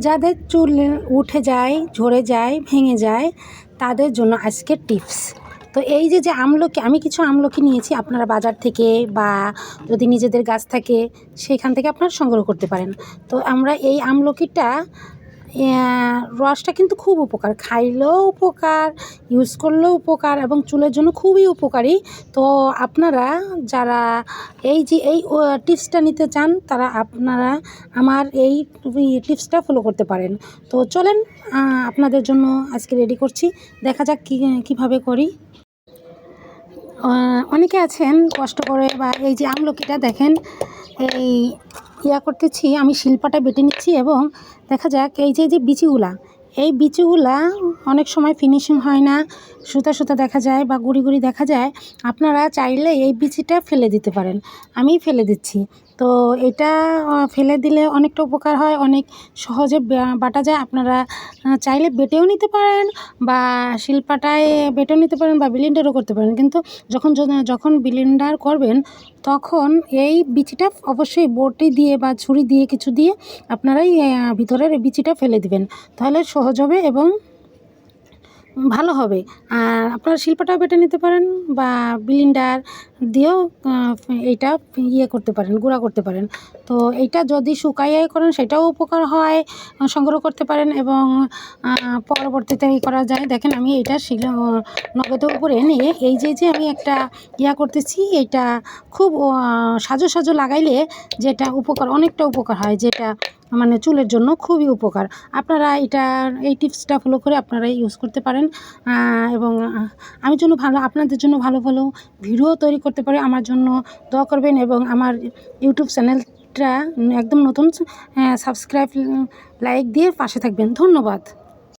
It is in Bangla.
যাদের চুল উঠে যায়, ঝরে যায়, ভেঙে যায়, তাদের জন্য আজকে টিপস। তো এই যে যে আমলকি, আমি কিছু আমলকি নিয়েছি আপনারা বাজার থেকে বা যদি নিজেদের গাছ থাকে, সেখান থেকে আপনারা সংগ্রহ করতে পারেন। তো আমরা এই আমলকিটা রসটা কিন্তু খুব উপকার। খাইলেও উপকার ইউজ করলেও উপকার এবং চুলের জন্য খুবই উপকারী। তো আপনারা যারা এই যে এই টিপসটা নিতে চান, তারা আপনারা আমার এই টিপসটা ফলো করতে পারেন। তো চলেন আপনাদের জন্য আজকে রেডি করছি। দেখা যাক কী, কীভাবে করি। অনেকে আছেন কষ্ট করে বা এই যে আমলকিটা দেখেন, এই ইয়া করতেছি, আমি শিল্পাটা বেটে নিচ্ছি এবং দেখা যাক এই যে যে বিচিগুলা, এই বিচিগুলা অনেক সময় ফিনিশিং হয় না, সুতা সুতা দেখা যায় বা গুড়ি গুড়ি দেখা যায়, আপনারা চাইলে এই বিচিটা ফেলে দিতে পারেন। আমি ফেলে দিচ্ছি। তো এটা ফেলে দিলে অনেকটা উপকার হয়, অনেক সহজে বাটা যায়। আপনারা চাইলে বেটেও নিতে পারেন বা শিল্পাটায় বেটেও নিতে পারেন বা বিলিন্ডারও করতে পারেন। কিন্তু যখন যখন ব্লেন্ডার করবেন, তখন এই বিচিটা অবশ্যই বটি দিয়ে বা ছুরি দিয়ে কিছু দিয়ে আপনারাই ভিতরের বিচিটা ফেলে দিবেন। তাহলে সহজ হবে এবং ভালো হবে। আর আপনারা শিল্পটাও বেটে নিতে পারেন বা ব্লিন্ডার দিয়েও এইটা ইয়ে করতে পারেন, গুঁড়া করতে পারেন। তো এইটা যদি শুকাইয়ে করেন, সেটাও উপকার হয়, সংগ্রহ করতে পারেন এবং পরবর্তীতে করা যায়। দেখেন আমি এটা শিল নগদের উপরে নিয়ে এই যে যে আমি একটা ইয়া করতেছি, এইটা খুব সাজো সাজো লাগাইলে যেটা উপকার, অনেকটা উপকার হয়। যেটা মানে চুলের জন্য খুবই উপকার। আপনারা এটা এই টিপসটা ফলো করে আপনারা ইউজ করতে পারেন। এবং আমি জন্য ভালো, আপনাদের জন্য ভালো ভালো ভিডিও তৈরি করতে পারি। আমার জন্য দোয়া করবেন এবং আমার ইউটিউব চ্যানেলটা একদম নতুন সাবস্ক্রাইব লাইক দিয়ে পাশে থাকবেন। ধন্যবাদ।